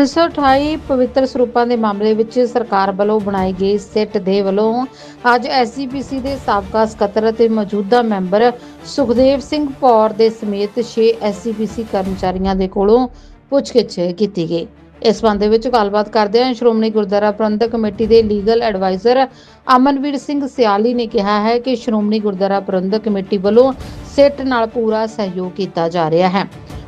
328 ਪਵਿੱਤਰ ਸਰੂਪਾਂ ਦੇ ਮਾਮਲੇ ਵਿੱਚ ਸਰਕਾਰ ਵੱਲੋਂ ਬਣਾਈ ਗਈ ਸਿੱਟ ਦੇ ਵੱਲੋਂ ਅੱਜ ਐਸਜੀਪੀਸੀ ਦੇ ਸਾਬਕਾ ਸਕੱਤਰ ਅਤੇ ਮੌਜੂਦਾ ਮੈਂਬਰ ਸੁਖਦੇਵ ਸਿੰਘ ਪੌਰ ਦੇ ਸਮੇਤ 6 ਐਸਜੀਪੀਸੀ ਕਰਮਚਾਰੀਆਂ ਦੇ ਕੋਲੋਂ ਪੁੱਛਗਿੱਛ ਕੀਤੀ ਗਈ। ਇਸ ਸੰਬੰਧ ਵਿੱਚ ਗੱਲਬਾਤ ਕਰਦਿਆਂ ਸ਼੍ਰੋਮਣੀ ਗੁਰਦੁਆਰਾ ਪ੍ਰਬੰਧਕ ਕਮੇਟੀ ਦੇ ਲੀਗਲ ਐਡਵਾਈਜ਼ਰ ਅਮਨਵੀਰ ਸਿੰਘ ਸਿਆਲੀ ਨੇ ਕਿਹਾ ਹੈ ਕਿ ਸ਼੍ਰੋਮਣੀ ਗੁਰਦੁਆਰਾ ਪ੍ਰਬੰਧਕ ਕਮੇਟੀ ਵੱਲੋਂ ਸਿੱਟ ਨਾਲ ਪੂਰਾ ਸਹਿਯੋਗ ਕੀਤਾ ਜਾ ਰਿਹਾ ਹੈ।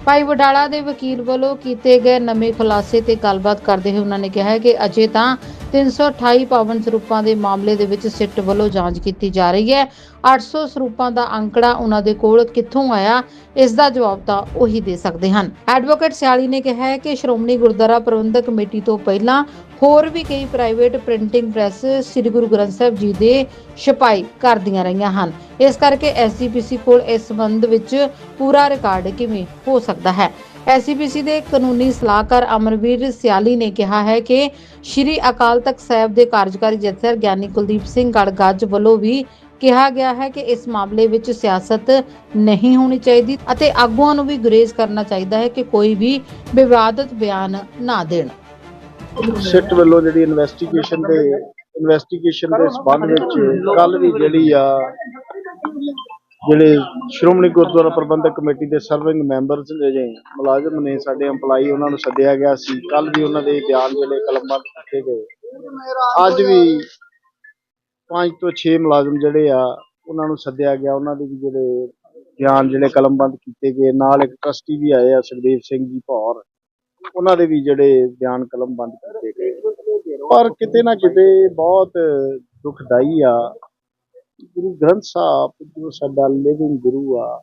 ਭਾਈ ਵਡਾਲਾ ਦੇ ਵਕੀਲ ਵੱਲੋਂ ਕੀਤੇ ਗਏ ਨਵੇਂ ਖੁਲਾਸੇ ਤੇ ਗੱਲਬਾਤ ਕਰਦੇ ਹੋਏ ਉਹਨਾਂ ਨੇ ਕਿਹਾ ਕਿ ਅਜੇ ਤਾਂ 328 ਪਾਵਨ ਸਰੂਪਾਂ ਦੇ ਮਾਮਲੇ ਦੇ ਵਿੱਚ ਸਿੱਟ ਵੱਲੋਂ ਜਾਂਚ ਕੀਤੀ ਜਾ ਰਹੀ ਹੈ। 800 ਸਰੂਪਾਂ ਦਾ ਅੰਕੜਾ ਉਹਨਾਂ ਦੇ ਕੋਲ ਕਿੱਥੋਂ ਆਇਆ, ਇਸ ਦਾ ਜਵਾਬ ਤਾਂ ਉਹੀ ਦੇ ਸਕਦੇ ਹਨ। ਐਡਵੋਕੇਟ ਸਿਆਲੀ ਨੇ ਕਿਹਾ ਹੈ ਕਿ ਸ਼੍ਰੋਮਣੀ ਗੁਰਦੁਆਰਾ ਪ੍ਰਬੰਧਕ ਕਮੇਟੀ ਤੋਂ ਪਹਿਲਾਂ ਹੋਰ ਵੀ ਕਈ private printing press Sri Guru Granth Sahib ji ਦੇ ਛਪਾਈ ਕਰਦੀਆਂ ਰਹੀਆਂ ਹਨ। ਇਸ ਕਰਕੇ ਐਸਜੀਪੀਸੀ ਕੋਲ ਇਸ ਸੰਬੰਧ ਵਿੱਚ ਪੂਰਾ ਰਿਕਾਰਡ ਕਿਵੇਂ ਹੋ ਸਕਦਾ ਹੈ? ਐਸਜੀਪੀਸੀ ਦੇ ਕਾਨੂੰਨੀ ਸਲਾਹਕਾਰ ਅਮਰਵੀਰ ਸਿਆਲੀ ਨੇ ਕਿਹਾ ਹੈ ਕਿ ਸ਼੍ਰੀ ਅਕਾਲ ਤਖਤ ਸਾਹਿਬ ਦੇ ਕਾਰਜਕਾਰੀ ਜਥੇਦਾਰ ਗਿਆਨੀ ਕੁਲਦੀਪ ਸਿੰਘ ਗੜਗੱਜ ਵੱਲੋਂ ਵੀ ਕਿਹਾ ਗਿਆ ਹੈ ਕਿ ਇਸ ਮਾਮਲੇ ਵਿੱਚ ਸਿਆਸਤ ਨਹੀਂ ਹੋਣੀ ਚਾਹੀਦੀ ਅਤੇ ਆਗੂਆਂ ਨੂੰ ਵੀ ਗੁਰੇਜ਼ ਕਰਨਾ ਚਾਹੀਦਾ ਹੈ ਕਿ ਕੋਈ ਵੀ ਵਿਵਾਦਤ ਬਿਆਨ ਨਾ ਦੇਣ। ਸਿੱਟ ਵੱਲੋਂ ਜਿਹੜੀ ਇਨਵੈਸਟੀਗੇਸ਼ਨ ਦੇ ਇਨਵੈਸਟੀਗੇਸ਼ਨ ਦੇ ਸਬੰਧ ਵਿੱਚ ਕੱਲ ਵੀ ਜਿਹੜੀ ਆ ਜਿਹੜੇ ਸ਼੍ਰੋਮਣੀ ਗੁਰਦੁਆਰਾ ਪ੍ਰਬੰਧਕ ਕਮੇਟੀ ਦੇ ਸਰਵਿੰਗ ਮੈਂਬਰਸ ਨੇ ਮੁਲਾਜ਼ਮ ਨੇ ਸਾਡੇ EMPLOYE ਉਹਨਾਂ ਨੂੰ ਸੱਦਿਆ ਗਿਆ ਸੀ। ਕੱਲ ਵੀ ਉਹਨਾਂ ਦੇ ਬਿਆਨ ਜਿਹੜੇ ਕਲਮਬੰਦ ਕੀਤੇ ਗਏ। ਅੱਜ ਵੀ ਪੰਜ ਤੋਂ 6 ਮੁਲਾਜ਼ਮ ਜਿਹੜੇ ਆ, ਉਹਨਾਂ ਨੂੰ ਸੱਦਿਆ ਗਿਆ। ਉਹਨਾਂ ਦੇ ਵੀ ਜਿਹੜੇ ਬਿਆਨ ਜਿਹੜੇ ਕਲਮਬੰਦ ਕੀਤੇ ਗਏ। ਨਾਲ ਇੱਕ ਟਰਸਟੀ ਵੀ ਆਏ ਆ, ਸੁਖਦੇਵ ਸਿੰਘ ਜੀ ਭੌਰ। ਉਹਨਾਂ ਦੇ ਵੀ ਜਿਹੜੇ ਬਿਆਨ ਕਲਮਬੰਦ ਕੀਤੇ ਗਏ। ਪਰ ਕਿਤੇ ਨਾ ਕਿਤੇ ਬਹੁਤ ਦੁਖਦਾਈ ਆ ਗੁਰੂ ਗ੍ਰੰਥ ਸਾਹਿਬ, ਜੋ ਸਾਡਾ ਲਿਵਿੰਗ ਗੁਰੂ ਆ,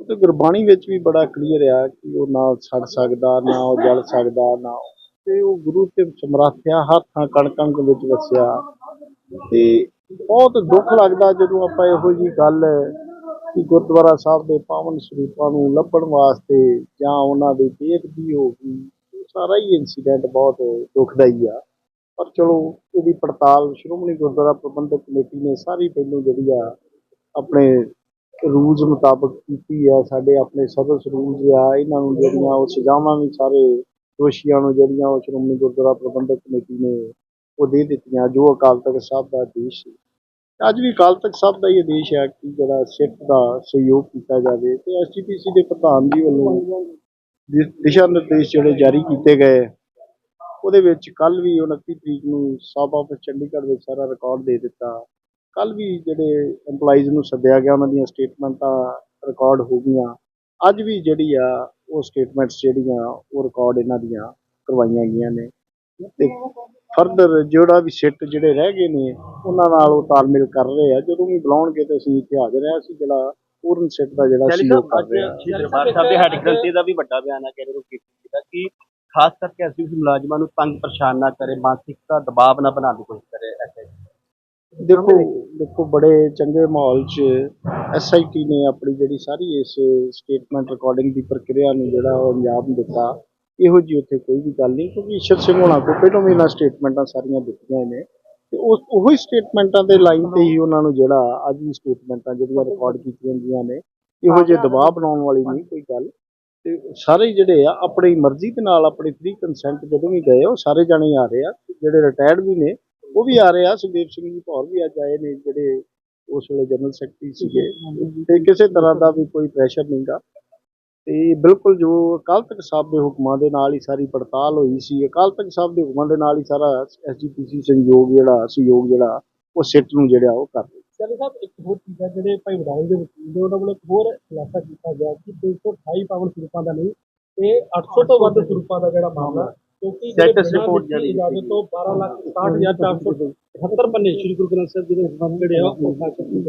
ਉਹ ਤੇ ਗੁਰਬਾਣੀ ਵਿੱਚ ਵੀ ਬੜਾ ਕਲੀਅਰ ਆ ਕਿ ਉਹ ਨਾ ਸੜ ਸਕਦਾ, ਨਾ ਉਹ ਜਲ ਸਕਦਾ, ਨਾ ਤੇ ਉਹ ਗੁਰੂ ਤੇ ਸਮਰਾਥਿਆ ਹਰ ਥਾਂ ਕਣ ਕਣ ਵਿੱਚ ਵਸਿਆ। ਤੇ ਬਹੁਤ ਦੁੱਖ ਲੱਗਦਾ ਜਦੋਂ ਆਪਾਂ ਇਹੋ ਜੀ ਗੱਲ ਕਿ ਗੁਰਦੁਆਰਾ ਸਾਹਿਬ ਦੇ ਪਾਵਨ ਸਰੂਪਾਂ ਨੂੰ ਲੱਭਣ ਵਾਸਤੇ ਜਾਂ ਉਹਨਾਂ ਦੀ ਬੇਅਦਬੀ ਹੋ ਗਈ ਇਹ ਸਾਰਾ ਹੀ ਇਨਸੀਡੈਂਟ ਬਹੁਤ ਦੁਖਦਾਈ ਆ। ਪਰ ਚਲੋ ਇਹਦੀ ਪੜਤਾਲ ਸ਼੍ਰੋਮਣੀ ਗੁਰਦੁਆਰਾ ਪ੍ਰਬੰਧਕ ਕਮੇਟੀ ਨੇ ਸਾਰੀ ਪਹਿਲੋਂ ਜਿਹੜੀ ਆ, ਆਪਣੇ ਰੂਲਸ ਮੁਤਾਬਕ ਕੀਤੀ ਆ, ਸਾਡੇ ਆਪਣੇ ਸਰਵਿਸ ਰੂਲਸ ਆ, ਇਹਨਾਂ ਨੂੰ ਜਿਹੜੀਆਂ ਉਹ ਸਜ਼ਾਵਾਂ ਵੀ ਸਾਰੇ ਦੋਸ਼ੀਆਂ ਨੂੰ ਜਿਹੜੀਆਂ ਉਹ ਸ਼੍ਰੋਮਣੀ ਗੁਰਦੁਆਰਾ ਪ੍ਰਬੰਧਕ ਕਮੇਟੀ ਨੇ ਉਹ ਦੇ ਦਿੱਤੀਆਂ, ਜੋ ਅਕਾਲ ਤਖਤ ਸਾਹਿਬ ਦਾ ਆਦੇਸ਼ ਸੀ। ਅੱਜ ਵੀ ਅਕਾਲ ਤਖਤ ਸਾਹਿਬ ਦਾ ਹੀ ਆਦੇਸ਼ ਹੈ ਕਿ ਜਿਹੜਾ ਸਿੱਖ ਦਾ ਸਹਿਯੋਗ ਕੀਤਾ ਜਾਵੇ ਤੇ ਐਸਜੀਪੀਸੀ ਦੇ ਪ੍ਰਧਾਨ ਜੀ ਵੱਲੋਂ ਦਿਸ਼ਾ ਨਿਰਦੇਸ਼ ਜਿਹੜੇ ਜਾਰੀ ਕੀਤੇ ਗਏ। ਉਹਦੇ ਵਿੱਚ ਕੱਲ ਵੀ 29 ਤਰੀਕ ਨੂੰ ਸਬ ਆਫਿਸ ਚੰਡੀਗੜ੍ਹ ਵਿੱਚ ਸਾਰਾ ਰਿਕਾਰਡ ਦੇ ਦਿੱਤਾ। ਕੱਲ ਵੀ ਜਿਹੜੇ EMPLOYEES ਨੂੰ ਸੱਦਿਆ ਗਿਆ ਉਹਨਾਂ ਦੀਆਂ ਸਟੇਟਮੈਂਟਾਂ ਰਿਕਾਰਡ ਹੋ ਗਈਆਂ। ਅੱਜ ਵੀ ਜਿਹੜੀ ਆ ਉਹ ਸਟੇਟਮੈਂਟਸ ਜਿਹੜੀਆਂ ਉਹ ਰਿਕਾਰਡ ਇਹਨਾਂ ਦੀਆਂ ਕਰਵਾਈਆਂ ਗਈਆਂ ਨੇ। ਤੇ ਫਰਦਰ ਜਿਹੜਾ ਵੀ ਸਿੱਟ ਜਿਹੜੇ ਰਹਿ ਗਏ ਨੇ ਉਹਨਾਂ ਨਾਲ ਉਹ ਤਾਲਮੇਲ ਕਰ ਰਹੇ ਆ। ਜਦੋਂ ਵੀ ਬੁਲਾਉਣਗੇ ਤੇ ਅਸੀਂ ਇੱਥੇ ਹਾਜ਼ਰ ਆ ਅਸੀਂ ਜਿਹੜਾ ਪੂਰਨ ਸਿੱਟ ਦਾ ਜਿਹੜਾ ਸਹਿਯੋਗ ਸਾਹਿਬ ਕਰ ਰਹੇ ਆ ਦਰਬਾਰ ਸਾਹਿਬ ਦੇ ਹੈਡ ਗ੍ਰੰਥੀ ਦਾ ਵੀ ਵੱਡਾ ਬਿਆਨ ਆ ਕਿ ਇਹਨੂੰ ਕੀਤੀ ਦਾ ਕਿ ਖਾਸ ਕਰਕੇ ਅਸੀਂ ਮੁਲਾਜ਼ਮਾਂ ਨੂੰ ਤੰਗ ਪਰੇਸ਼ਾਨ ਨਾ ਕਰੇ, ਮਾਨਸਿਕਤਾ ਦਬਾਅ ਨਾ ਬਣਾਉਣ ਦੀ ਕੋਸ਼ਿਸ਼ ਕਰੇ ਐਸੇ। ਦੇਖੋ ਦੇਖੋ, ਬੜੇ ਚੰਗੇ ਮਾਹੌਲ 'ਚ ਐਸਆਈਟੀ ਨੇ ਆਪਣੀ ਜਿਹੜੀ ਸਾਰੀ ਇਸ ਸਟੇਟਮੈਂਟ ਰਿਕਾਰਡਿੰਗ ਦੀ ਪ੍ਰਕਿਰਿਆ ਨੂੰ ਜਿਹੜਾ ਉਹ ਅੰਜਾਮ ਦਿੱਤਾ, ਇਹੋ ਜੀ ਉੱਥੇ ਕੋਈ ਵੀ ਗੱਲ ਨਹੀਂ, ਕਿਉਂਕਿ ਈਸ਼ਰ ਸਿੰਘ ਹੋਣਾ ਕੋ ਪਹਿਲਾਂ ਵੀ ਇਹਨਾਂ ਸਟੇਟਮੈਂਟਾਂ ਸਾਰੀਆਂ ਦਿੱਤੀਆਂ ਨੇ ਤੇ ਉਸ, ਉਹੀ ਸਟੇਟਮੈਂਟਾਂ ਦੇ ਲਾਈਨ ਤੇ ਹੀ ਉਹਨਾਂ ਨੂੰ ਜਿਹੜਾ ਅੱਜ ਵੀ ਸਟੇਟਮੈਂਟਾਂ ਜਿਹੜੀਆਂ ਰਿਕਾਰਡ ਕੀਤੀਆਂ ਗਈਆਂ ਨੇ, ਇਹੋ ਜਿਹੇ ਦਬਾਅ ਬਣਾਉਣ ਵਾਲੀ ਨਹੀਂ ਕੋਈ ਗੱਲ। ਤੇ ਸਾਰੇ ਜਿਹੜੇ ਆ, ਆਪਣੀ ਮਰਜ਼ੀ ਦੇ ਨਾਲ, ਆਪਣੀ ਫ੍ਰੀ ਕੰਸੈਂਟ ਜਦੋਂ ਵੀ ਗਏ, ਉਹ ਸਾਰੇ ਜਾਣੇ ਆ ਰਹੇ ਆ। ਜਿਹੜੇ ਰਿਟਾਇਰਡ ਵੀ ਨੇ, ਉਹ ਵੀ ਆ ਰਹੇ ਆ। ਸੁਖਦੇਵ ਸਿੰਘ ਜੀ ਭੌਰ ਵੀ ਅੱਜ ਆਏ ਨੇ, ਜਿਹੜੇ ਉਸ ਵੇਲੇ ਜਨਰਲ ਸੈਕਟਰੀ ਸੀਗੇ। ਤੇ ਕਿਸੇ ਤਰ੍ਹਾਂ ਦਾ ਵੀ ਕੋਈ ਪ੍ਰੈਸ਼ਰ ਨਹੀਂਗਾ ਤੇ ਬਿਲਕੁਲ ਜੋ ਅਕਾਲ ਤਖਤ ਸਾਹਿਬ ਦੇ ਹੁਕਮਾਂ ਦੇ ਨਾਲ ਹੀ ਸਾਰੀ ਪੜਤਾਲ ਹੋਈ ਸੀ, ਅਕਾਲ ਤਖਤ ਸਾਹਿਬ ਦੇ ਹੁਕਮਾਂ ਦੇ ਨਾਲ ਹੀ ਸਾਰਾ ਐਸਜੀਪੀਸੀ ਸੰਯੋਗ ਜਿਹੜਾ, ਸਹਿਯੋਗ ਜਿਹੜਾ, ਉਹ ਸਿੱਟ ਨੂੰ ਜਿਹੜਾ, ਉਹ ਕਰ ਚਲੇ ਸਾਹਿਬ ਇੱਕ ਹੋਰ ਚੀਜ਼ ਹੈ ਜਿਹੜੇ ਭਾਈ ਵਡਾਲੇ ਦੇ ਵਕੀਲ ਨੇ ਉਹਨਾਂ ਵੱਲੋਂ ਇੱਕ ਹੋਰ ਖੁਲਾਸਾ ਕੀਤਾ ਗਿਆ ਕਿ 328 ਪਾਵਨ ਸਰੂਪਾਂ ਦਾ ਨਹੀਂ ਇਹ 800 ਤੋਂ ਵੱਧ ਸਰੂਪਾਂ ਦਾ ਜਿਹੜਾ ਮਾਮਲਾ ਕਿਉਂਕਿ ਬਿਨਾਂ report ਦਿੱਤੀ ਜਾਰੀ ਇਜਾਜ਼ਤ ਤੋਂ 12 ਲੱਖ 60478 ਪੰਨੇ ਸ਼੍ਰੀ ਗੁਰੂ ਗ੍ਰੰਥ ਸਾਹਿਬ ਜੀ ਦੇ ਜਿਹੜੇ ਆ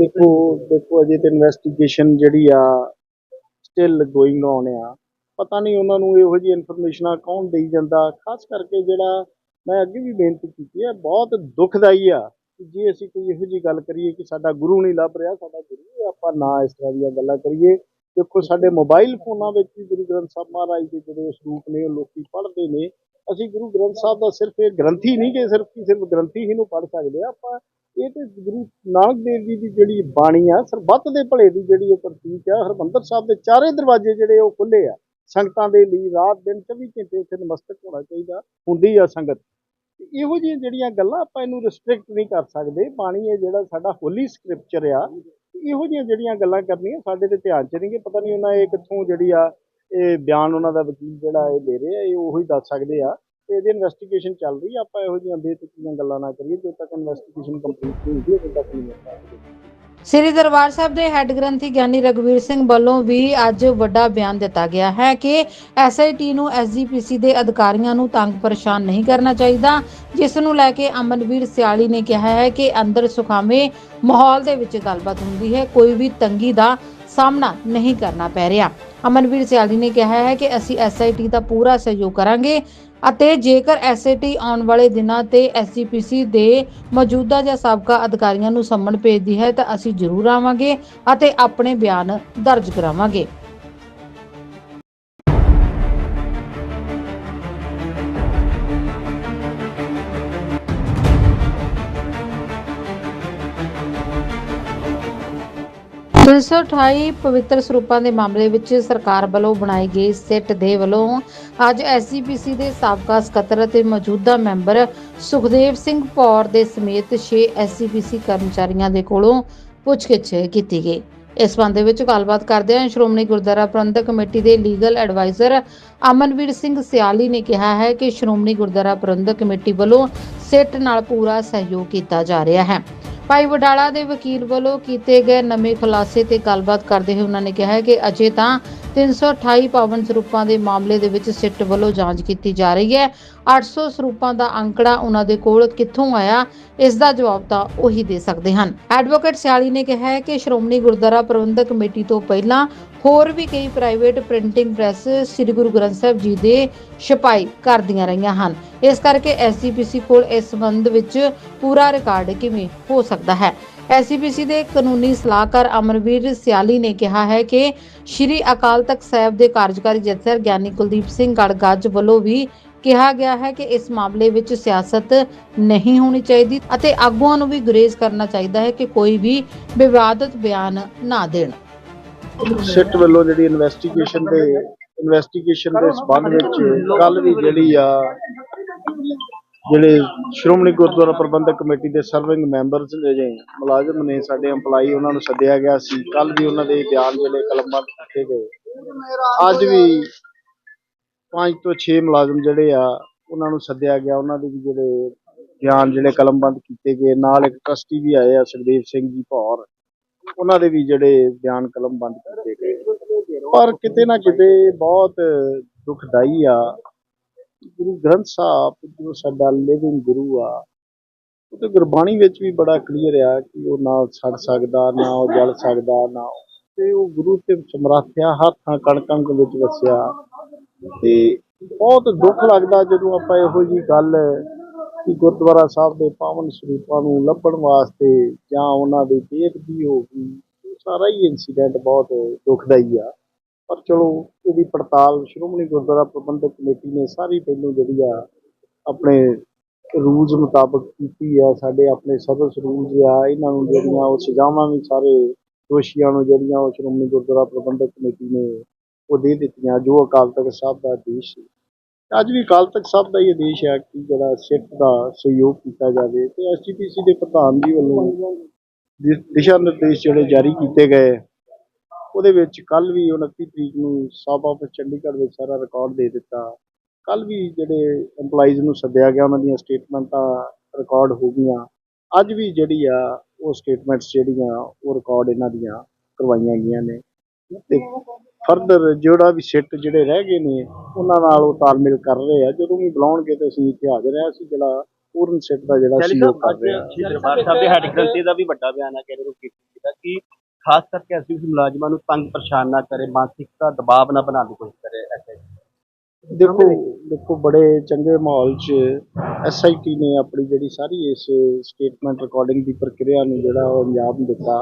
ਦੇਖੋ ਦੇਖੋ ਅਜੇ ਤੇ ਇਨਵੈਸਟੀਗੇਸ਼ਨ ਜਿਹੜੀ ਆ ਸਟਿਲ ਗੋਇੰਗ ਔਨ ਆ। ਪਤਾ ਨਹੀਂ ਉਹਨਾਂ ਨੂੰ ਇਹੋ ਜਿਹੀ ਇਨਫੋਰਮੇਸ਼ਨਾਂ ਕੌਣ ਦੇਈ ਜਾਂਦਾ ਖਾਸ ਕਰਕੇ ਜਿਹੜਾ ਮੈਂ ਅੱਗੇ ਵੀ ਬੇਨਤੀ ਕੀਤੀ ਹੈ ਬਹੁਤ ਦੁਖਦਾਈ ਆ ਜੇ ਅਸੀਂ ਕੋਈ ਇਹੋ ਜਿਹੀ ਗੱਲ ਕਰੀਏ ਕਿ ਸਾਡਾ ਗੁਰੂ ਨਹੀਂ ਲੱਭ ਰਿਹਾ, ਸਾਡਾ ਗੁਰੂ ਆਪਾਂ ਨਾ ਇਸ ਤਰ੍ਹਾਂ ਦੀਆਂ ਗੱਲਾਂ ਕਰੀਏ। ਦੇਖੋ, ਸਾਡੇ ਮੋਬਾਈਲ ਫੋਨਾਂ ਵਿੱਚ ਵੀ ਗੁਰੂ ਗ੍ਰੰਥ ਸਾਹਿਬ ਮਹਾਰਾਜ ਦੇ ਜਿਹੜੇ ਸਰੂਪ ਨੇ, ਉਹ ਲੋਕੀ ਪੜ੍ਹਦੇ ਨੇ। ਅਸੀਂ ਗੁਰੂ ਗ੍ਰੰਥ ਸਾਹਿਬ ਦਾ ਸਿਰਫ ਇਹ ਗ੍ਰੰਥੀ ਨਹੀਂ ਕਿ ਸਿਰਫ ਕਿ, ਸਿਰਫ ਗ੍ਰੰਥੀ ਹੀ ਨੂੰ ਪੜ੍ਹ ਸਕਦੇ ਆ ਆਪਾਂ। ਇਹ ਤੇ ਗੁਰੂ ਨਾਨਕ ਦੇਵ ਜੀ ਦੀ ਜਿਹੜੀ ਬਾਣੀ ਆ, ਸਰਬੱਤ ਦੇ ਭਲੇ ਦੀ ਜਿਹੜੀ ਉਹ ਪ੍ਰਤੀਕ ਆ, ਹਰਮੰਦਰ ਸਾਹਿਬ ਦੇ ਚਾਰੇ ਦਰਵਾਜ਼ੇ ਜਿਹੜੇ ਉਹ ਖੁੱਲੇ ਆ। ਸੰਗਤਾਂ ਦੇ ਲਈ ਰਾਤ ਦਿਨ 24 ਘੰਟੇ ਉੱਥੇ ਨਮਸਤਕ ਹੋਣਾ ਚਾਹੀਦਾ, ਹੁੰਦੀ ਆ ਸੰਗਤ। ਇਹੋ ਜਿਹੀਆਂ ਜਿਹੜੀਆਂ ਗੱਲਾਂ ਆਪਾਂ ਇਹਨੂੰ ਰਿਸਟ੍ਰਿਕਟ ਨਹੀਂ ਕਰ ਸਕਦੇ, ਪਾਣੀ ਇਹ ਜਿਹੜਾ ਸਾਡਾ ਹੋਲੀ ਸਕ੍ਰਿਪਚਰ ਆ, ਇਹੋ ਜਿਹੀਆਂ ਜਿਹੜੀਆਂ ਗੱਲਾਂ ਕਰਨੀਆਂ ਸਾਡੇ ਤੇ ਧਿਆਨ ਚ ਨਹੀਂਗੇ, ਪਤਾ ਨਹੀਂ ਉਹਨਾਂ ਇਹ ਕਿੱਥੋਂ ਜਿਹੜੀ ਆ, ਇਹ ਬਿਆਨ ਉਹਨਾਂ ਦਾ ਵਕੀਲ ਜਿਹੜਾ ਇਹ ਦੇ ਰਿਹਾ, ਇਹ ਉਹੀ ਦੱਸ ਸਕਦੇ ਆ। ਤੇ ਇਹਦੀ ਇਨਵੈਸਟੀਗੇਸ਼ਨ ਚੱਲ ਰਹੀ ਆ, ਆਪਾਂ ਇਹੋ ਜਿਹੀਆਂ ਬੇਤੁਕੀਆਂ ਗੱਲਾਂ ਨਾ ਕਰੀਏ, ਜਦੋਂ ਤੱਕ ਇਨਵੈਸਟੀਗੇਸ਼ਨ ਕੰਪਲੀਟ ਨਹੀਂ ਹੁੰਦੀ, ਉਦੋਂ ਤੱਕ ਨਹੀਂ ਆਪਾਂ ਸ੍ਰੀ ਦਰਬਾਰ ਸਾਹਿਬ ਦੇ ਹੈੱਡ ਗ੍ਰੰਥੀ ਗਿਆਨੀ ਰਗਵੀਰ ਸਿੰਘ ਵੱਲੋਂ ਵੀ ਅੱਜ ਵੱਡਾ ਬਿਆਨ ਦਿੱਤਾ ਗਿਆ ਹੈ ਕਿ ਐਸਆਈਟੀ ਨੂੰ ਐਸਜੀਪੀਸੀ ਦੇ ਅਧਿਕਾਰੀਆਂ ਨੂੰ ਤੰਗ ਪਰੇਸ਼ਾਨ ਨਹੀਂ ਕਰਨਾ ਚਾਹੀਦਾ, ਜਿਸ ਨੂੰ ਲੈ ਕੇ ਅਮਨਵੀਰ ਸਿਆਲੀ ਨੇ ਕਿਹਾ ਹੈ ਕਿ ਅੰਦਰ ਸੁਖਾਵੇਂ ਮਾਹੌਲ ਦੇ ਵਿੱਚ ਗੱਲਬਾਤ ਹੁੰਦੀ ਹੈ, ਕੋਈ ਵੀ ਤੰਗੀ ਦਾ ਸਾਹਮਣਾ ਨਹੀਂ ਕਰਨਾ ਪੈ ਰਿਹਾ। ਅਮਨਵੀਰ ਸਿਆਲੀ ਨੇ ਕਿਹਾ ਹੈ ਕਿ ਅਸੀਂ ਐਸਆਈਟੀ ਦਾ ਪੂਰਾ ਸਹਿਯੋਗ ਕਰਾਂਗੇ ਅਤੇ ਜੇਕਰ ਐਸਆਈਟੀ ਆਉਣ ਵਾਲੇ ਦਿਨਾਂ ਤੇ ਐਸਜੀਪੀਸੀ ਦੇ ਮੌਜੂਦਾ ਜਾਂ ਸਾਬਕਾ ਅਧਿਕਾਰੀਆਂ ਨੂੰ ਸੰਮਣ ਭੇਜਦੀ ਹੈ ਤਾਂ ਅਸੀਂ ਜ਼ਰੂਰ ਆਵਾਂਗੇ ਅਤੇ ਆਪਣੇ ਬਿਆਨ ਦਰਜ ਕਰਾਵਾਂਗੇ। ਤਿੰਨ ਸੌ ਅਠਾਈ ਪਵਿੱਤਰ ਸਰੂਪਾਂ ਦੇ ਮਾਮਲੇ ਵਿੱਚ ਸਰਕਾਰ ਵੱਲੋਂ ਬਣਾਈ ਗਈ ਸਿੱਟ ਦੇ ਵੱਲੋਂ ਅੱਜ ਐਸਜੀਪੀਸੀ ਦੇ ਸਾਬਕਾ ਸਕੱਤਰ ਅਤੇ ਮੌਜੂਦਾ ਮੈਂਬਰ ਸੁਖਦੇਵ ਸਿੰਘ ਪੌਰ ਦੇ ਸਮੇਤ 6 ਐਸਜੀਪੀਸੀ ਕਰਮਚਾਰੀਆਂ ਦੇ ਕੋਲੋਂ ਪੁੱਛਗਿੱਛ ਕੀਤੀ ਗਈ। ਇਸ ਸੰਬੰਧ ਵਿੱਚ ਗੱਲਬਾਤ ਕਰਦਿਆਂ ਸ਼੍ਰੋਮਣੀ ਗੁਰਦੁਆਰਾ ਪ੍ਰਬੰਧਕ ਕਮੇਟੀ ਦੇ ਲੀਗਲ ਐਡਵਾਈਜ਼ਰ ਅਮਨਵੀਰ ਸਿੰਘ ਸਿਆਲੀ ਨੇ ਕਿਹਾ ਹੈ ਕਿ ਸ਼੍ਰੋਮਣੀ ਗੁਰਦੁਆਰਾ ਪ੍ਰਬੰਧਕ ਕਮੇਟੀ ਵੱਲੋਂ ਸਿੱਟ ਨਾਲ ਪੂਰਾ ਸਹਿਯੋਗ ਕੀਤਾ ਜਾ ਰਿਹਾ ਹੈ। ਭਾਈ ਵਡਾਲਾ ਦੇ ਵਕੀਲ ਵੱਲੋਂ ਕੀਤੇ ਗਏ ਨਵੇਂ ਖੁਲਾਸੇ ਤੇ ਗੱਲਬਾਤ ਕਰਦੇ ਹੋਏ ਉਹਨਾਂ ਨੇ ਕਿਹਾ ਹੈ ਕਿ ਅਜੇ ਤਾਂ 328 ਪਾਵਨ ਸਰੂਪਾਂ ਦੇ ਮਾਮਲੇ ਦੇ ਵਿੱਚ ਸਿੱਟ ਵੱਲੋਂ ਜਾਂਚ ਕੀਤੀ ਜਾ ਰਹੀ ਹੈ। 800 ਸਰੂਪਾਂ ਦਾ ਅੰਕੜਾ ਉਹਨਾਂ ਦੇ ਕੋਲ ਕਿੱਥੋਂ ਆਇਆ, ਇਸ ਦਾ ਜਵਾਬ ਤਾਂ ਉਹੀ ਦੇ ਸਕਦੇ ਹਨ। ਐਡਵੋਕੇਟ ਸਿਆਲੀ ਨੇ ਕਿਹਾ ਹੈ ਕਿ ਸ਼੍ਰੋਮਣੀ ਗੁਰਦੁਆਰਾ ਪ੍ਰਬੰਧਕ ਕਮੇਟੀ ਤੋਂ ਪਹਿਲਾਂ ਹੋਰ ਵੀ ਕਈ private printing press Sri Guru Granth Sahib ji ਦੇ ਛਪਾਈ ਕਰਦੀਆਂ ਰਹੀਆਂ ਹਨ। ਇਸ ਕਰਕੇ ਐਸਜੀਪੀਸੀ ਕੋਲ ਇਸ ਸੰਬੰਧ ਵਿੱਚ ਪੂਰਾ ਰਿਕਾਰਡ ਕਿਵੇਂ ਹੋ ਸਕਦਾ ਹੈ? ਐਸਜੀਪੀਸੀ ਦੇ ਕਾਨੂੰਨੀ ਸਲਾਹਕਾਰ ਅਮਰਵੀਰ ਸਿਆਲੀ ਨੇ ਕਿਹਾ ਹੈ ਕਿ ਸ਼੍ਰੀ ਅਕਾਲ ਤਖਤ ਸਾਹਿਬ ਦੇ ਕਾਰਜਕਾਰੀ ਜਥੇਦਾਰ ਗਿਆਨੀ ਕੁਲਦੀਪ ਸਿੰਘ ਗੜਗੱਜ ਵੱਲੋਂ ਵੀ ਕਿਹਾ ਗਿਆ ਹੈ ਕਿ ਇਸ ਮਾਮਲੇ ਵਿੱਚ ਸਿਆਸਤ ਨਹੀਂ ਹੋਣੀ ਚਾਹੀਦੀ ਅਤੇ ਆਗੂਆਂ ਨੂੰ ਵੀ ਗੁਰੇਜ਼ ਕਰਨਾ ਚਾਹੀਦਾ ਹੈ ਕਿ ਕੋਈ ਵੀ ਵਿਵਾਦਤ ਬਿਆਨ ਨਾ ਦੇਣ। ਸਿੱਟ ਵੱਲੋਂ ਜਿਹੜੀ ਇਨਵੈਸਟੀਗੇਸ਼ਨ ਦੇ ਇਨਵੈਸਟੀਗੇਸ਼ਨ ਦੇ ਸਬੰਧ ਵਿੱਚ ਕੱਲ ਵੀ ਜਿਹੜੀ ਆ, ਜਿਹੜੇ ਸ਼੍ਰੋਮਣੀ ਗੁਰਦੁਆਰਾ ਪ੍ਰਬੰਧਕ ਕਮੇਟੀ ਦੇ ਸਰਵਿੰਗ ਮੈਂਬਰਸ ਜਿਹੜੇ ਮੁਲਾਜ਼ਮ ਨੇ, ਸਾਡੇ EMPLOYEE ਉਹਨਾਂ ਨੂੰ ਸੱਦਿਆ ਗਿਆ ਸੀ। ਕੱਲ ਵੀ ਉਹਨਾਂ ਦੇ ਬਿਆਨ ਜਿਹੜੇ ਕਲਮਬੰਦ ਕੀਤੇ ਗਏ। ਅੱਜ ਵੀ ਪੰਜ ਤੋਂ 6 ਮੁਲਾਜ਼ਮ ਜਿਹੜੇ ਆ, ਉਹਨਾਂ ਨੂੰ ਸੱਦਿਆ ਗਿਆ। ਉਹਨਾਂ ਦੇ ਵੀ ਜਿਹੜੇ ਬਿਆਨ ਜਿਹੜੇ ਕਲਮਬੰਦ ਕੀਤੇ ਗਏ। ਨਾਲ ਇੱਕ ਟਰਸਟੀ ਵੀ ਆਏ ਆ, ਸੁਖਦੇਵ ਸਿੰਘ ਜੀ ਭੌਰ। ਉਹਨਾਂ ਦੇ ਵੀ ਜਿਹੜੇ ਬਿਆਨ ਕਲਮਬੰਦ ਕੀਤੇ ਗਏ। ਪਰ ਕਿਤੇ ਨਾ ਕਿਤੇ ਬਹੁਤ ਦੁਖਦਾਈ ਆ। ਗੁਰੂ ਗ੍ਰੰਥ ਸਾਹਿਬ ਜੋ ਸਾਡਾ ਲਿਵਿੰਗ ਗੁਰੂ ਆ, ਉਹ ਤੇ ਗੁਰਬਾਣੀ ਵਿੱਚ ਵੀ ਬੜਾ ਕਲੀਅਰ ਆ ਕਿ ਉਹ ਨਾ ਸੜ ਸਕਦਾ, ਨਾ ਉਹ ਜਲ ਸਕਦਾ, ਨਾ ਤੇ ਉਹ ਗੁਰੂ ਤੇ ਸਮਰੱਥਿਆ ਹੱਥਾਂ ਥਾਂ ਵਿੱਚ ਵਸਿਆ। ਤੇ ਬਹੁਤ ਦੁੱਖ ਲੱਗਦਾ ਜਦੋਂ ਆਪਾਂ ਇਹੋ ਜੀ ਗੱਲ ਕਿ ਗੁਰਦੁਆਰਾ ਸਾਹਿਬ ਦੇ ਪਾਵਨ ਸਰੂਪਾਂ ਨੂੰ ਲੱਭਣ ਵਾਸਤੇ ਜਾਂ ਉਹਨਾਂ ਦੀ ਬੇਅਦਬੀ ਹੋ ਗਈ ਸਾਰਾ ਹੀ ਇਨਸੀਡੈਂਟ ਬਹੁਤ ਦੁਖਦਾਈ ਆ। ਪਰ ਚਲੋ ਇਹਦੀ ਪੜਤਾਲ, ਸ਼੍ਰੋਮਣੀ ਗੁਰਦੁਆਰਾ ਪ੍ਰਬੰਧਕ ਕਮੇਟੀ ਨੇ ਸਾਰੀ ਪਹਿਲੋਂ ਜਿਹੜੀ ਆ, ਆਪਣੇ ਰੂਲਸ ਮੁਤਾਬਕ ਕੀਤੀ ਆ, ਸਾਡੇ ਆਪਣੇ ਸਰਵਿਸ ਰੂਲਸ ਆ, ਇਹਨਾਂ ਨੂੰ ਜਿਹੜੀਆਂ ਉਹ ਸਜ਼ਾਵਾਂ ਵੀ ਸਾਰੇ ਦੋਸ਼ੀਆਂ ਨੂੰ ਜਿਹੜੀਆਂ ਉਹ ਸ਼੍ਰੋਮਣੀ ਗੁਰਦੁਆਰਾ ਪ੍ਰਬੰਧਕ ਕਮੇਟੀ ਨੇ ਉਹ ਦੇ ਦਿੱਤੀਆਂ, ਜੋ ਅਕਾਲ ਤਖਤ ਸਾਹਿਬ ਦਾ ਆਦੇਸ਼ ਸੀ। ਅੱਜ ਵੀ ਅਕਾਲ ਤਖਤ ਸਾਹਿਬ ਦਾ ਹੀ ਆਦੇਸ਼ ਹੈ ਕਿ ਜਿਹੜਾ ਸਿੱਖ ਦਾ ਸਹਿਯੋਗ ਕੀਤਾ ਜਾਵੇ ਤੇ ਐਸਜੀਪੀਸੀ ਦੇ ਪ੍ਰਧਾਨ ਜੀ ਵੱਲੋਂ ਦਿਸ਼ਾ ਨਿਰਦੇਸ਼ ਜਿਹੜੇ ਜਾਰੀ ਕੀਤੇ ਗਏ, ਉਹਦੇ ਵਿੱਚ ਕੱਲ ਵੀ 29 ਤਰੀਕ ਨੂੰ ਸਬ ਆਫਿਸ ਚੰਡੀਗੜ੍ਹ ਵਿੱਚ ਸਾਰਾ ਰਿਕਾਰਡ ਦੇ ਦਿੱਤਾ। ਕੱਲ ਵੀ ਜਿਹੜੇ EMPLOYEES ਨੂੰ ਸੱਦਿਆ ਗਿਆ, ਉਹਨਾਂ ਦੀਆਂ ਸਟੇਟਮੈਂਟਾਂ ਰਿਕਾਰਡ ਹੋ ਗਈਆਂ। ਅੱਜ ਵੀ ਜਿਹੜੀ ਆ ਉਹ ਸਟੇਟਮੈਂਟਸ ਜਿਹੜੀਆਂ ਉਹ ਰਿਕਾਰਡ ਇਹਨਾਂ ਦੀਆਂ ਕਰਵਾਈਆਂ ਗਈਆਂ ਨੇ। ਤੇ ਫਰਦਰ ਜਿਹੜਾ ਵੀ ਸਿੱਟ ਜਿਹੜੇ ਰਹਿ ਗਏ ਨੇ ਉਹਨਾਂ ਨਾਲ ਉਹ ਤਾਲਮੇਲ ਕਰ ਰਹੇ ਆ। ਜਦੋਂ ਵੀ ਬੁਲਾਉਣਗੇ ਤੇ ਅਸੀਂ ਇੱਥੇ ਹਾਜ਼ਰ ਆ ਅਸੀਂ ਜਿਹੜਾ ਪੂਰਨ ਸਿੱਟ ਦਾ ਜਿਹੜਾ ਸਹਿਯੋਗ ਸਾਹਿਬ ਕਰ ਰਹੇ ਆ ਦਰਬਾਰ ਸਾਹਿਬ ਦੇ ਹੈੱਡ ਗ੍ਰੰਥੀ ਦਾ ਵੀ ਵੱਡਾ ਬਿਆਨ ਆ ਕਹਿ ਰਹੇ ਹੋ ਕਿ ਖਾਸ ਕਰਕੇ ਅਸੀਂ ਮੁਲਾਜ਼ਮਾਂ ਨੂੰ ਤੰਗ ਪਰੇਸ਼ਾਨ ਨਾ ਕਰੇ ਮਾਨਸਿਕਤਾ ਦਬਾਅ ਨਾ ਬਣਾਉਣ ਦੀ ਕੋਸ਼ਿਸ਼ ਕਰੇ ਐਸੇ। ਦੇਖੋ ਦੇਖੋ ਬੜੇ ਚੰਗੇ ਮਾਹੌਲ 'ਚ ਐਸਆਈਟੀ ਨੇ ਆਪਣੀ ਜਿਹੜੀ ਸਾਰੀ ਇਸ ਸਟੇਟਮੈਂਟ ਰਿਕਾਰਡਿੰਗ ਦੀ ਪ੍ਰਕਿਰਿਆ ਨੂੰ ਜਿਹੜਾ ਉਹ ਅੰਜਾਮ ਦਿੱਤਾ।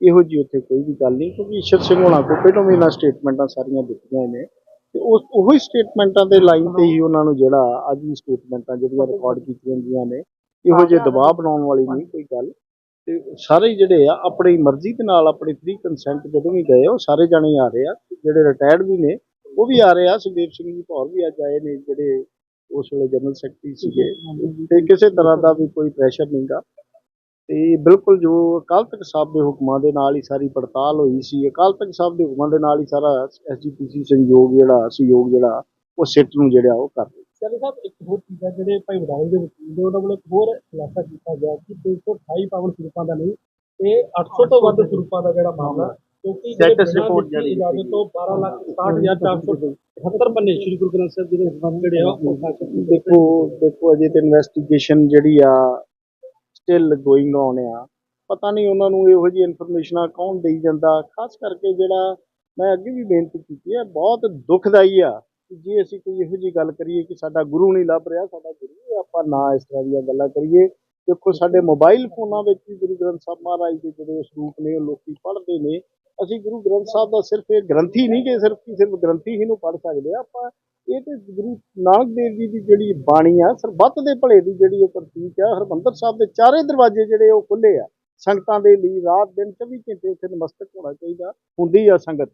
ਇਹੋ ਜੀ ਉੱਥੇ ਕੋਈ ਵੀ ਗੱਲ ਨਹੀਂ, ਕਿਉਂਕਿ ਈਸ਼ਰ ਸਿੰਘ ਹੋਣਾ ਕੋਲ ਪਹਿਲਾਂ ਵੀ ਇਹਨਾਂ ਸਟੇਟਮੈਂਟਾਂ ਸਾਰੀਆਂ ਦਿੱਤੀਆਂ ਨੇ। ਤੇ ਉਸ, ਉਹੀ ਸਟੇਟਮੈਂਟਾਂ ਦੇ ਲਾਈਨ ਤੇ ਹੀ ਉਹਨਾਂ ਨੂੰ ਜਿਹੜਾ ਅੱਜ ਵੀ ਸਟੇਟਮੈਂਟਾਂ ਜਿਹੜੀਆਂ ਰਿਕਾਰਡ ਕੀਤੀਆਂ ਗਈਆਂ ਨੇ, ਇਹੋ ਜਿਹੇ ਦਬਾਅ ਬਣਾਉਣ ਵਾਲੀ ਨਹੀਂ ਕੋਈ ਗੱਲ। ਤੇ ਸਾਰੇ ਜਿਹੜੇ ਆ, ਆਪਣੀ ਮਰਜ਼ੀ ਦੇ ਨਾਲ ਆਪਣੀ ਫ੍ਰੀ ਕੰਸੈਂਟ ਜਦੋਂ ਵੀ ਗਏ, ਉਹ ਸਾਰੇ ਜਾਣੇ ਆ ਰਹੇ ਆ, ਜਿਹੜੇ ਰਿਟਾਇਰਡ ਵੀ ਨੇ, ਉਹ ਵੀ ਆ ਰਹੇ ਆ। ਸੁਖਦੇਵ ਸਿੰਘ ਜੀ ਭੌਰ ਵੀ ਅੱਜ ਆਏ ਨੇ, ਜਿਹੜੇ ਉਸ ਵੇਲੇ ਜਨਰਲ ਸੈਕਟਰੀ ਸੀਗੇ। ਤੇ ਕਿਸੇ ਤਰ੍ਹਾਂ ਦਾ ਵੀ ਕੋਈ ਪ੍ਰੈਸ਼ਰ ਨਹੀਂਗਾ। ਤੇ ਬਿਲਕੁਲ ਜੋ ਅਕਾਲ ਤਖਤ ਸਾਹਿਬ ਦੇ ਹੁਕਮਾਂ ਦੇ ਨਾਲ ਹੀ ਸਾਰੀ ਪੜਤਾਲ ਹੋਈ ਸੀ ਅਕਾਲ ਤਖਤ ਸਾਹਿਬ ਦੇ ਹੁਕਮਾਂ ਦੇ ਨਾਲ ਹੀ ਸਾਰਾ ਐਸਜੀਪੀਸੀ ਸੰਯੋਗ ਜਿਹੜਾ ਸਹਿਯੋਗ ਜਿਹੜਾ ਉਹ ਸਿੱਟ ਨੂੰ ਜਿਹੜਾ ਉਹ ਕਰ ਰਿਹਾ ਚਲੇ ਸਾਹਿਬ ਇੱਕ ਹੋਰ ਚੀਜ਼ ਹੈ ਜਿਹੜੇ ਭਾਈ ਵਡਾਇਲ ਦੇ ਵਕੀਲ ਨੇ ਉਹਨਾਂ ਵੱਲੋਂ ਇੱਕ ਹੋਰ ਖੁਲਾਸਾ ਕੀਤਾ ਗਿਆ ਕਿ 328 ਪਾਵਨ ਸਰੂਪਾਂ ਦਾ ਨਹੀਂ ਇਹ 800 ਤੋਂ ਵੱਧ ਸਰੂਪਾਂ ਦਾ ਜਿਹੜਾ ਮਾਮਲਾ ਕਿਉਂਕਿ ਬਿਨਾਂ report ਦਿੱਤੀ ਜਾਰੀ ਇਜਾਜ਼ਤ ਤੋਂ 12 ਲੱਖ 67478 ਪੰਨੇ ਸ਼੍ਰੀ ਗੁਰੂ ਗ੍ਰੰਥ ਸਾਹਿਬ ਜੀ ਦੇ ਜਿਹੜੇ ਆ ਕੀਤੇ। ਦੇਖੋ ਦੇਖੋ ਅਜੇ ਤੇ ਇਨਵੈਸਟੀਗੇਸ਼ਨ ਜਿਹੜੀ ਆ ਸਟਿਲ ਗੋਇੰਗ ਔਨ ਆ। ਪਤਾ ਨਹੀਂ ਉਹਨਾਂ ਨੂੰ ਇਹੋ ਜਿਹੀ ਇਨਫੋਰਮੇਸ਼ਨਾਂ ਕੌਣ ਦੇਈ ਜਾਂਦਾ। ਖਾਸ ਕਰਕੇ ਜਿਹੜਾ ਮੈਂ ਅੱਗੇ ਵੀ ਬੇਨਤੀ ਕੀਤੀ ਹੈ ਬਹੁਤ ਦੁਖਦਾਈ ਆ ਕਿ ਜੇ ਅਸੀਂ ਕੋਈ ਇਹੋ ਜਿਹੀ ਗੱਲ ਕਰੀਏ ਕਿ ਸਾਡਾ ਗੁਰੂ ਨਹੀਂ ਲੱਭ ਰਿਹਾ, ਸਾਡਾ ਗੁਰੂ ਆਪਾਂ ਨਾ ਇਸ ਤਰ੍ਹਾਂ ਦੀਆਂ ਗੱਲਾਂ ਕਰੀਏ। ਦੇਖੋ, ਸਾਡੇ ਮੋਬਾਈਲ ਫੋਨਾਂ ਵਿੱਚ ਵੀ ਗੁਰੂ ਗ੍ਰੰਥ ਸਾਹਿਬ ਮਹਾਰਾਜ ਦੇ ਜਿਹੜੇ ਸਰੂਪ ਨੇ, ਉਹ ਲੋਕੀ ਪੜ੍ਹਦੇ ਨੇ। ਅਸੀਂ ਗੁਰੂ ਗ੍ਰੰਥ ਸਾਹਿਬ ਦਾ ਸਿਰਫ ਇਹ ਗ੍ਰੰਥੀ ਨਹੀਂ ਕਿ ਸਿਰਫ ਕਿ ਸਿਰਫ ਗ੍ਰੰਥੀ ਹੀ ਨੂੰ ਪੜ੍ਹ ਸਕਦੇ ਆ। ਆਪਾਂ ਇਹ ਤੇ ਗੁਰੂ ਨਾਨਕ ਦੇਵ ਜੀ ਦੀ ਜਿਹੜੀ ਬਾਣੀ ਆ ਸਰਬੱਤ ਦੇ ਭਲੇ ਦੀ ਜਿਹੜੀ ਉਹ ਪ੍ਰਤੀਕ ਆ, ਹਰਮੰਦਰ ਸਾਹਿਬ ਦੇ ਚਾਰੇ ਦਰਵਾਜ਼ੇ ਜਿਹੜੇ ਉਹ ਖੁੱਲੇ ਆ। ਸੰਗਤਾਂ ਦੇ ਲਈ ਰਾਤ ਦਿਨ 24 ਘੰਟੇ ਉੱਥੇ ਨਮਸਤਕ ਹੋਣਾ ਚਾਹੀਦਾ, ਹੁੰਦੀ ਆ ਸੰਗਤ।